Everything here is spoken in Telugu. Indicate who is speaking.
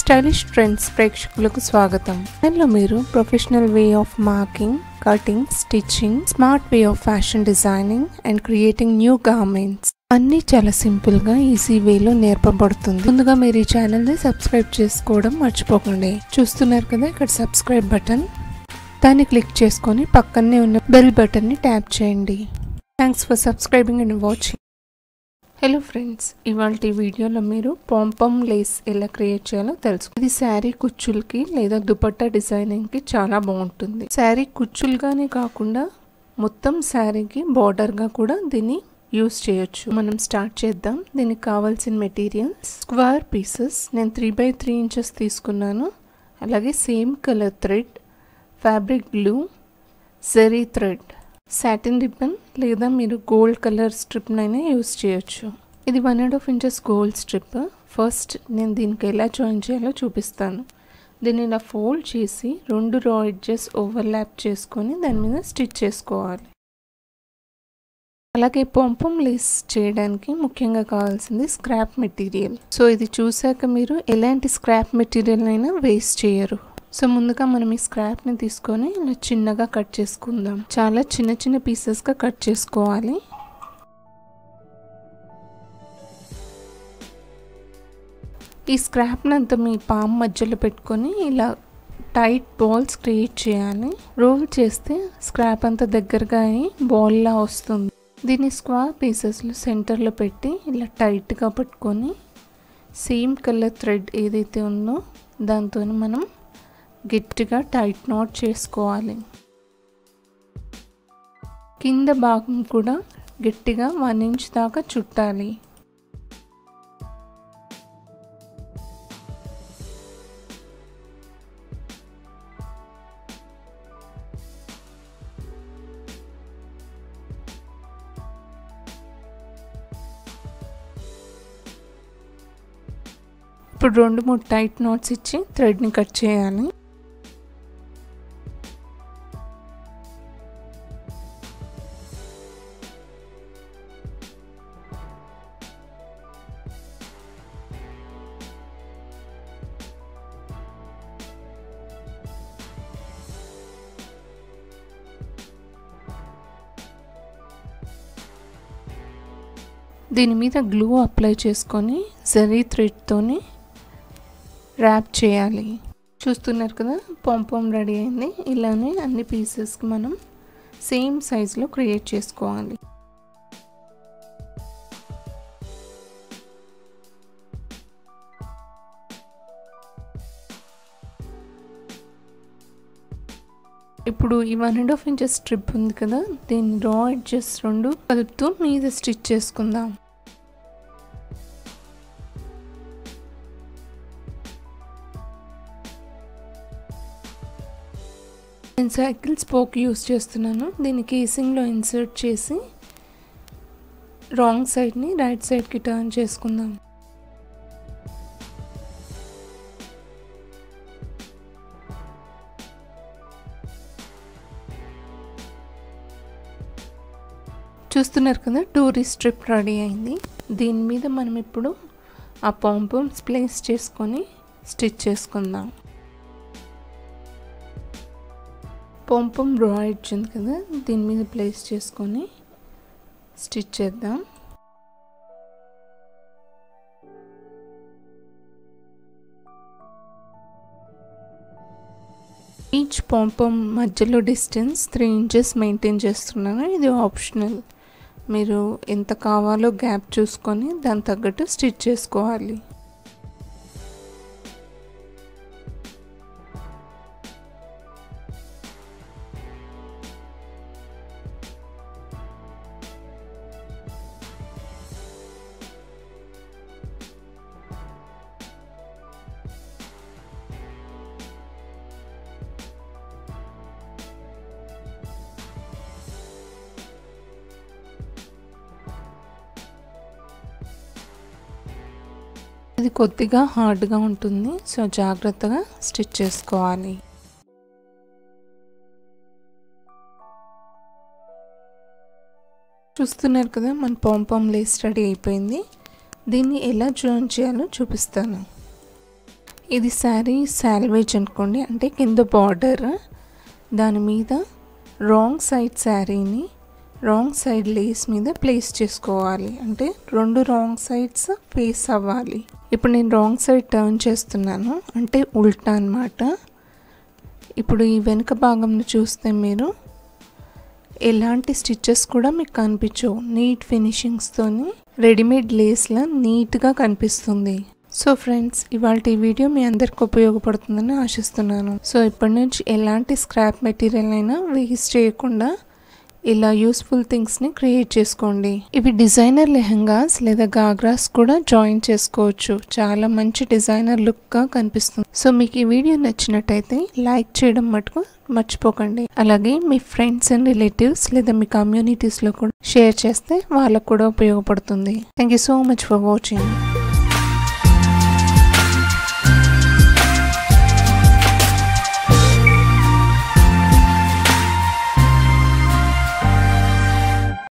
Speaker 1: స్టైలిష్ ట్రెండ్స్ ప్రేక్షకులకు స్వాగతం. ఇందులో మీరు professional way of marking cutting stitching smart way of fashion designing and creating new garments. అన్నీ చాలా సింపుల్గా ఈజీ వేలో నేర్పబడుతుంది. ముందుగా మీరు ఈ ఛానల్ని సబ్స్క్రైబ్ చేసుకోవడం మర్చిపోకండి. చూస్తున్నారు కదా ఇక్కడ సబ్స్క్రైబ్ బటన్. దాన్ని క్లిక్ చేసుకొని పక్కనే ఉన్న బెల్ బటన్ని ట్యాప్ చేయండి. Thanks for subscribing and watching. Hello friends ఇవాళ వీడియోలో మీరు పాంపమ్ లేస్ ఎలా క్రియేట్ చేయాలో తెలుసు ఇది శారీ కుచ్చులకి లేదా దుపట్టా డిజైనింగ్కి చాలా బాగుంటుంది. శారీ కుచ్చులుగానే కాకుండా మొత్తం శారీకి బార్డర్గా కూడా దీన్ని యూస్ చేయొచ్చు. మనం స్టార్ట్ చేద్దాం. దీనికి కావాల్సిన మెటీరియల్స్ స్క్వేర్ పీసెస్. నేను త్రీ బై త్రీ ఇంచెస్ తీసుకున్నాను. అలాగే same colour thread fabric glue సెరీ thread. Satin ribbon లేదా మీరు గోల్డ్ కలర్ స్ట్రిప్నైనా యూస్ చేయొచ్చు. ఇది one and half inches gold strip. First నేను దీనికి ఎలా జాయిన్ చేయాలో చూపిస్తాను. దీన్ని ఇలా ఫోల్డ్ చేసి రెండు రా ఎడ్జెస్ ఓవర్లాప్ చేసుకొని దాని మీద స్టిచ్ చేసుకోవాలి. అలాగే పొంపం లేస్ చేయడానికి ముఖ్యంగా కావాల్సింది స్క్రాప్ మెటీరియల్ సో ఇది చూసాక మీరు ఎలాంటి స్క్రాప్ మెటీరియల్ అయినా వేస్ట్ చేయరు. సో ముందుగా మనం ఈ స్క్రాప్ని తీసుకొని ఇలా చిన్నగా కట్ చేసుకుందాం. చాలా చిన్న చిన్న పీసెస్గా కట్ చేసుకోవాలి. ఈ స్క్రాప్ని అంతా మీ పామ్ మధ్యలో పెట్టుకొని ఇలా టైట్ బాల్స్ క్రియేట్ చేయాలి. రోల్ చేస్తే స్క్రాప్ అంతా దగ్గరగా అయి బాల్లా వస్తుంది. దీన్ని స్క్వా పీసెస్లో సెంటర్లో పెట్టి ఇలా టైట్గా పట్టుకొని సేమ్ కలర్ థ్రెడ్ ఏదైతే ఉందో దాంతో మనం గట్టిగా టైట్ నాట్ చేసుకోవాలి. కింద భాగం కూడా గట్టిగా వన్ ఇంచ్ దాకా చుట్టాలి. ఇప్పుడు రెండు మూడు టైట్ నోట్స్ ఇచ్చి థ్రెడ్ని కట్ చేయాలి. దీని మీద గ్లూ అప్లై చేసుకొని జరీ థ్రెడ్తోని ర్యాప్ చేయాలి. చూస్తున్నారు కదా పొంపం రెడీ అయింది. ఇలానే అన్ని పీసెస్కి మనం సేమ్ సైజులో క్రియేట్ చేసుకోవాలి. ఇప్పుడు ఈ one and half inches strip ఉంది కదా దీన్ని రా ఎడ్జెస్ రెండు కలుపుతూ మీద స్టిచ్ చేసుకుందాం. నేను సైకిల్ స్పోక్ యూస్ చేస్తున్నాను. దీన్ని కేసింగ్లో ఇన్సర్ట్ చేసి రాంగ్ సైడ్ని రైట్ సైడ్కి టర్న్ చేసుకుందాం. చూస్తున్నారు కదా టూరిస్ట్ ట్రిప్ రెడీ అయింది. దీని మీద మనం ఇప్పుడు ఆ పాంపమ్స్ ప్లేస్ చేసుకొని స్టిచ్ చేసుకుందాం. పొంపం డ్రా ఇచ్చింది కదా దీని మీద ప్లేస్ చేసుకొని స్టిచ్ చేద్దాం. ఈచ్ పొంపం మధ్యలో డిస్టెన్స్ త్రీ ఇంచెస్ మెయింటైన్ చేస్తున్నాను. ఇది ఆప్షనల్ మీరు ఎంత కావాలో గ్యాప్ చూసుకొని దాని తగ్గట్టు స్టిచ్ చేసుకోవాలి. ఇది కొద్దిగా హార్డ్గా ఉంటుంది. సో జాగ్రత్తగా స్టిచ్ చేసుకోవాలి. చూస్తున్నారు కదా మన పాంపాం లేస్ రెడీ అయిపోయింది. దీన్ని ఎలా జాయిన్ చేయాలో చూపిస్తాను. ఇది శారీ శాల్వేజ్ అనుకోండి. అంటే కింద బార్డర్. దాని మీద రాంగ్ సైడ్ శారీని రాంగ్ సైడ్ లేస్ మీద ప్లేస్ చేసుకోవాలి. అంటే రెండు రాంగ్ సైడ్స్ ఫేస్ అవ్వాలి. ఇప్పుడు నేను రాంగ్ సైడ్ టర్న్ చేస్తున్నాను. అంటే ఉల్టా అనమాట ఇప్పుడు ఈ వెనుక భాగంలో చూస్తే మీరు ఎలాంటి స్టిచ్చెస్ కూడా మీకు కనిపించవు. నీట్ ఫినిషింగ్స్తోని రెడీమేడ్ లేస్లా నీట్గా కనిపిస్తుంది. సో ఫ్రెండ్స్ ఇవాళ ఈ వీడియో మీ అందరికి ఉపయోగపడుతుందని ఆశిస్తున్నాను. సో ఇప్పటి నుంచి ఎలాంటి స్క్రాప్ మెటీరియల్ అయినా వేస్ట్ చేయకుండా ఇలా యూస్ఫుల్ థింగ్స్ని క్రియేట్ చేసుకోండి. ఇవి డిజైనర్ లెహంగాస్ లేదా గాగ్రాస్ కూడా జాయిన్ చేసుకోవచ్చు. చాలా మంచి డిజైనర్ లుక్గా కనిపిస్తుంది. సో మీకు ఈ వీడియో నచ్చినట్టయితే లైక్ చేయడం మటుకు మర్చిపోకండి. అలాగే మీ ఫ్రెండ్స్ అండ్ రిలేటివ్స్ లేదా మీ కమ్యూనిటీస్లో కూడా షేర్ చేస్తే వాళ్ళకు కూడా ఉపయోగపడుతుంది. Thank you so much for watching